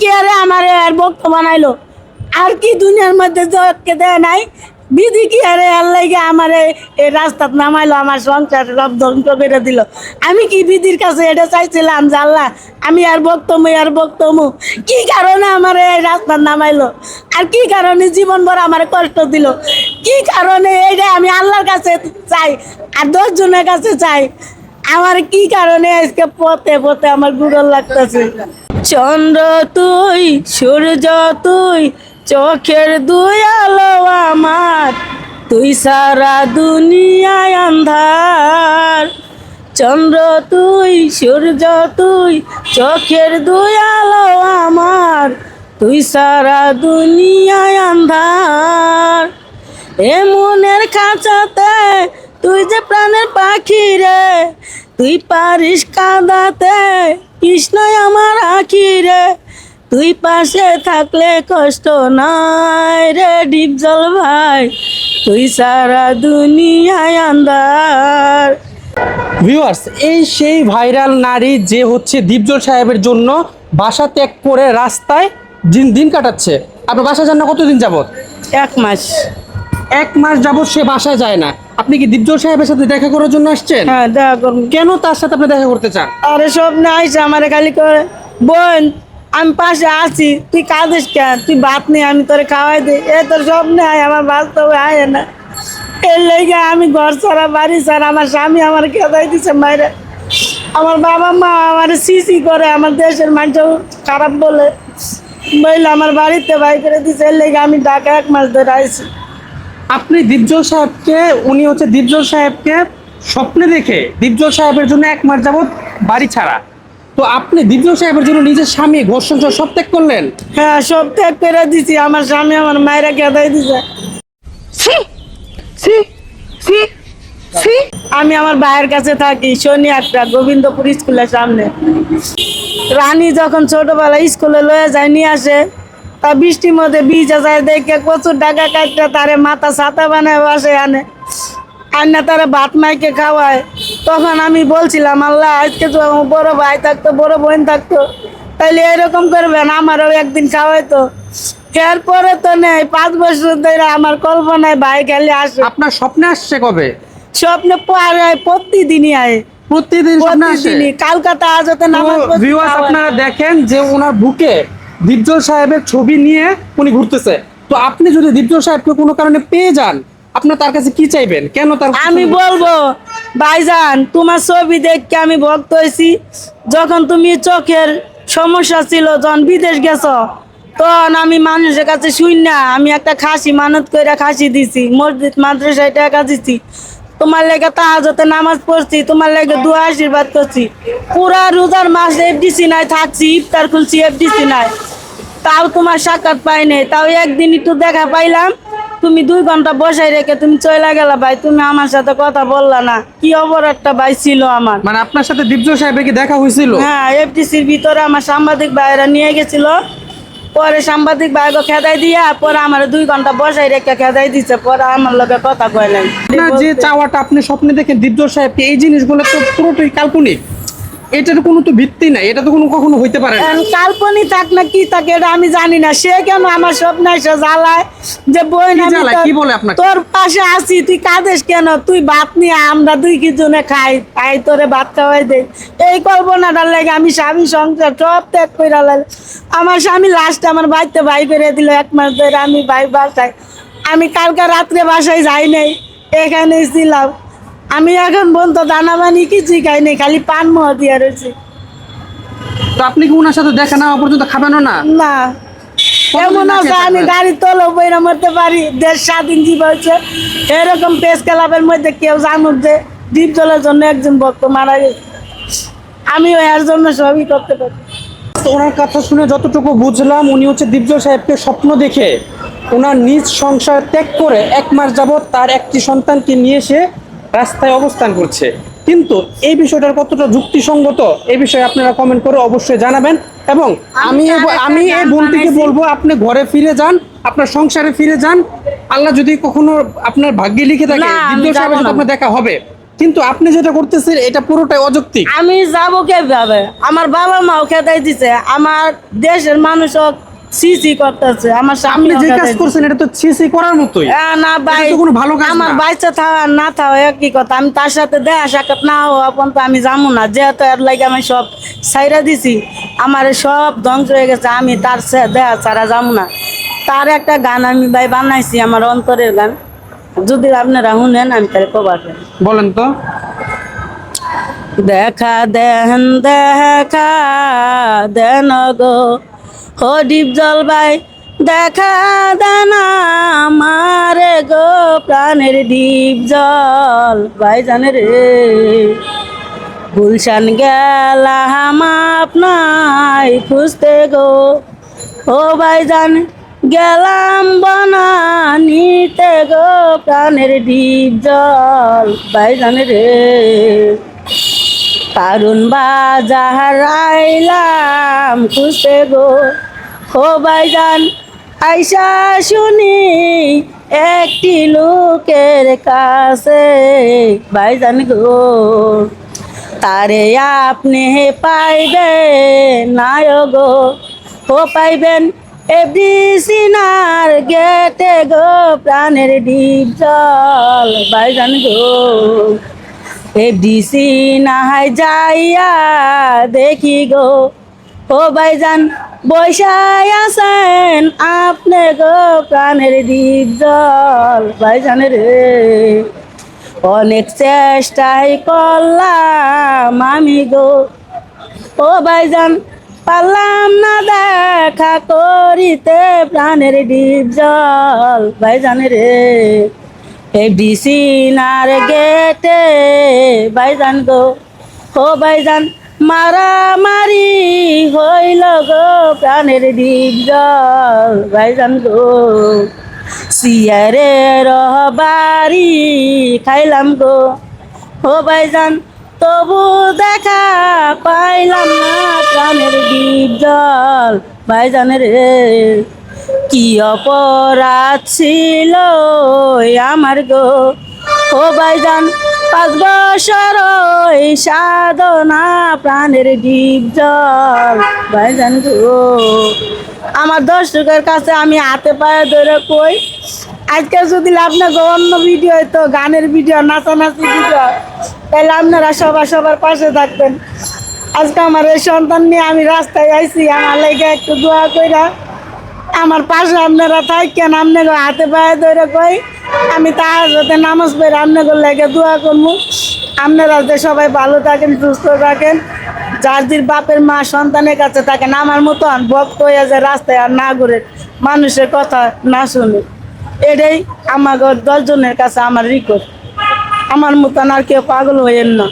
কি আরে আমার আর ভক্ত বানাইলো? আর কি দুনিয়ার মধ্যে জগৎকে দেয় নাই? বিধি কি আরে আল্লাহ আমার এই রাস্তাত নামাইলো, আমার সংসার সব ধ্বংস করে দিল? আমি কি বিধির কাছে এটা চাইছিলাম যে আল্লাহ, আমি আর বক্তমু আর বক্তমু কি কারণে আমার এই রাস্তাত নামাইলো? আর কি কারণে জীবন ভর আমার কষ্ট দিল? কি কারণে এইটা আমি আল্লাহর কাছে চাই আর দশ জনের কাছে চাই? আমার কি কারণে আজকে পথে পথে আমার গুড়ল লাগতেছে? চন্দ্র তুই, সূর্য তুই, চোখের দুই আলো আমার। তুই সারা দুনিয়ায় আন্ধার চন্দ্র তুই, সূর্য তুই, চোখের দুই আলো আমার। তুই সারা দুনিয়ায় আন্ধার এ মনের খাঁচাতে তুই যে প্রাণের পাখি রে, তুই পারিস কাঁদাতে। কৃষ্ণই আমার আখি রে তুই পাশে থাকলে কষ্ট নাই রে ডিপ জল ভাই। তুই সারা দুনিয়ায় আন্দার ভিউয়ার্স এই সেই ভাইরাল নারী যে হচ্ছে দীপজল সাহেবের জন্য বাসা ত্যাগ করে রাস্তায় দিন দিন কাটাচ্ছে। আপনার বাসা যান না কতদিন যাবত এক মাস। এক মাস যাবত সে বাসায় যায় না। আপনি কি দীপজল সাহেবের সাথে দেখা করার জন্য আসছেন? হ্যাঁ দেখা করুন কেন তার সাথে আপনি দেখা করতে চান? আরে সব না আইসে আমার খালি করে বোন আমি পাশে আছি তুই কাঁদিস কেন? তুই ভাত নেই আমি তোরে খাওয়াই দিই এ তোর সব নেই আমার বাস্তবে আয় না। এর লেগে আমি ঘর ছাড়া বাড়ি ছাড়া আমার স্বামী আমার খেদাই দিছে মাইরে। আমার বাবা মা আমার সিসি করে আমার দেশের মানুষ খারাপ বলে। বললে আমার বাড়িতে বাই করে দিছে এর লেগে আমি ঢাকা এক মাস ধরে আইছি। আপনি দীপজল সাহেবকে উনি হচ্ছে দীপজল সাহেবকে স্বপ্নে দেখে দীপজল সাহেবের জন্য এক মাস যাবত বাড়ি ছাড়া। তো আপনি দীপজল সাহেবের জন্য নিজের স্বামী ঘর সংসার সব ত্যাগ করলেন? হ্যাঁ সব ত্যাগ করে দিছি। আমার স্বামী আমার মায়েরা খেদাই দিছে। আমি আমার ভাইয়ের কাছে থাকি শনি একটা গোবিন্দপুর স্কুলের সামনে। রানী যখন ছোটবেলা স্কুলে লয়ে যায় নিয়ে আসে তা বৃষ্টির মধ্যে ভিজে যায় দেখে প্রচুর ডাকা কাটতে তারে মাথা ছাতা বানায় বাসে আনে। আন্না তারা ভাত মাইকে খাওয়ায়। তখন আমি বলছিলাম আল্লাহ আজকে তো বড় ভাই থাকতো বড় বোন থাকতো। তাইলে এরকম করবেন আমারও একদিন খাওয়াইতো। এরপরে তো নেই পাঁচ বছর ধরে আমার কল্পনায় ভাই খেলে আসে। আপনার স্বপ্নে আসছে কবে? স্বপ্নে পরে প্রতিদিনই আয়। প্রতিদিন স্বপ্নে আসে? প্রতিদিনই আজতে নামাজ ভিউয়ার্স আপনারা দেখেন যে ওনার বুকে দীপজল সাহেবের ছবি নিয়ে উনি ঘুরতেছে। তো আপনি যদি দীপজল সাহেবকে কোনো কারণে পেয়ে যান আপনার তার কাছে কি চাইবেন? কেন তার আমি বলব ভাইজান তোমার ছবি দেখে আমি ভক্ত হয়েছি। যখন তুমি চোখের সমস্যা ছিল যখন বিদেশ গেছো তখন আমি মানুষের কাছে শুই না আমি একটা খাসি মানত করে খাসি দিছি মসজিদ মাদ্রাসায় টাকা দিছি। তোমার লেগে তাহাজতে নামাজ পড়ছি তোমার লেগে দোয়া আশীর্বাদ করছি। পুরা রোজার মাস এফডিসি নাই থাকছি ইফতার খুলছি এফডিসি নাই। তাও তোমার সাক্ষাৎ পাই নাই তাও একদিন একটু দেখা পাইলাম। তুমি দুই ঘণ্টা বসাই রেখে তুমি চলে গেলা ভাই তুমি আমার সাথে কথা বললা না। কি অপরাধটা ভাই ছিল আমার। মানে আপনার সাথে দীপজল সাহেবের কি দেখা হয়েছিল হ্যাঁ এফটিসির ভিতরে আমার সাংবাদিক ভাইরা নিয়ে গেছিল। পরে সাংবাদিক ভাই খেদাই দিয়া, পরে আমার দুই ঘণ্টা বসাই রেখে খেদাই দিচ্ছে পরে আমার লগে কথা কয় নাই। যে চাওয়াটা আপনি স্বপ্নে দেখেন, দীপজল সাহেব এই জিনিসগুলো তো পুরোটাই কাল্পনিক। এটার কোনো তো ভিত্তি নাই এটা তো কোনো কখনো হইতে পারে না। কাল্পনিক থাক না কি থাকে এটা আমি জানি না। সে কেন আমার স্বপ্নে এসে জ্বালায় যে বই জ্বালায়? কি বলে আপনাকে? তোর পাশে আছি তুই কাঁদিস কেন? তুই ভাত নিয়ে আমরা দুই কি জনে খাই? তাই তোরে ভাত খাওয়াই দে। এই কল্পনাটার লাগে আমি স্বামী সংসার সব ত্যাগ করে লাগে আমার স্বামী লাস্ট আমার বাড়িতে ভাই করে দিল এক মাস ধরে আমি ভাই বাসায়। আমি কালকে রাত্রে বাসায় যাই নাই এখানেই ছিলাম। আমি এখন বলতো দানা বানি কিছুই খাই নাই খালি পান মহ দিয়া রয়েছে। তো আপনি কি ওনার সাথে দেখা না পর্যন্ত খাবেনও না? না। এমন না আছে আমি? গাড়ি তোলো বইরা মরতে পারি দেশ স্বাধীন জীব হয়েছে। এরকম পেস ক্লাবের মধ্যে কেউ জানুক যে দ্বীপ জলের জন্য একজন ভক্ত মারা গেছে। আমিও এর জন্য সবই করতে পারি। তো ওনার কথা শুনে যতটুকু বুঝলাম উনি হচ্ছে দীপজল সাহেবকে স্বপ্ন দেখে ওনার নিজ সংসার ত্যাগ করে এক মাস যাবৎ তার একটি সন্তানকে নিয়ে এসে রাস্তায় অবস্থান করছে। কিন্তু এই বিষয়টার কতটা যুক্তিসঙ্গত এই বিষয়ে আপনারা কমেন্ট করে অবশ্যই জানাবেন এবং আমি আমি এই বোনটিকে বলব আপনি ঘরে ফিরে যান আপনার সংসারে ফিরে যান। আল্লাহ যদি কখনো আপনার ভাগ্যে লিখে থাকে না, সাহেবের সাথে আপনার দেখা হবে। কিন্তু আপনি যেটা করতেছেন এটা পুরোটাই অযৌক্তিক। আমি যাব কীভাবে? আমার বাবা মাও খেদাই দিছে আমার দেশের মানুষও সিসি করতেছে আমার সামনে যে কাজ করছেন এটা তো ছিসি করার মতোই। না ভাই কোনো ভালো কাজ আমার বাচ্চা থাকা না থাকা একই কথা। আমি তার সাথে দেখা সাক্ষাৎ না হওয়া পর্যন্ত আমি যাব না। যেহেতু এর লাগে আমি সব সাইরা দিছি আমার সব ধ্বংস হয়ে গেছে। আমি তার দেখা ছাড়া যাব না। তার একটা গান আমি ভাই বানাইছি আমার অন্তরের গান। যদি আপনারা শুনেন আমি তাহলে কবার বলেন তো। দেখা দেন দেখা দেন গো। ও ডিপ জল ভাই দেখা দানা আমারে গো প্রাণের ডিপ জল। ভাই জানে রে, গুলশান গেলাম আপনাই খুঁজতে গো। ও ভাই জান, গেলাম বনানিতে গো প্রাণের ডিপ জল। ভাই জানে রে কারণ বাজার আইলাম খুঁজতে গো। ও ভাইজান, আইসা শুনি, একটি লোকের কাছে, ভাইজান গো, তারে আপনি পাইবেন নায় গো, ও পাইবেন এভরি সিনার গেটে গো, প্রাণের ডিপ জল, ভাইজান গো। এফডিসি নাহাই যাইয়া দেখি গো, ও ভাইজান বৈশাই আছেন আপনি গো প্রাণের ডিপ জল ভাইজান রে। অনেক চেষ্টাই করলাম আমি গো। ও ভাইজান, পারলাম না দেখা করিতে প্রাণের ডিপ জল ভাইজান রে। এই বিসিনার গেটে, ভাইজান গো। ও ভাইজান মারামারি হইল গো প্রাণের ডিপ জল। ভাইজান গো সিয়ারে রহবারি খাইলাম গো। ও ভাইজান তবু দেখা পাইলাম না প্রাণের ডিপ জল। ভাইজান রে, কি অপরাধ ছিল আমার গো। ও ভাইজান পাঁচ বছর ওই সাধনা প্রাণের ডিপ জল। ভাইজান গো আমার দর্শকের কাছে আমি হাতে পায়ে ধরে কই, আজকে যদি আপনাকে অন্য ভিডিও হইতো গানের ভিডিও নাচানাচি ভিডিও তাহলে আপনারা সবার সবার পাশে থাকবেন। আজকে আমার এই সন্তান নিয়ে আমি রাস্তায় আইছি, আমার লেগে একটু দোয়া কইরা, আমার পাশে আপনারা থাকেন আপনাকে হাতে পায়ে ধরে কই আমি তার যাতে নামাজ পড়ে আপনাদের লেগে দোয়া করব। আপনারা যে সবাই ভালো থাকেন, সুস্থ থাকেন, যার যার বাপের মা সন্তানের কাছে থাকেন, আমার মতন ভক্ত হয়ে যায় রাস্তায় আর না ঘুরে মানুষের কথা না শুনে। এটাই আমার দশজনের কাছে আমার রিকোয়েস্ট আমার মতন আর কেউ পাগল হইয়েন না।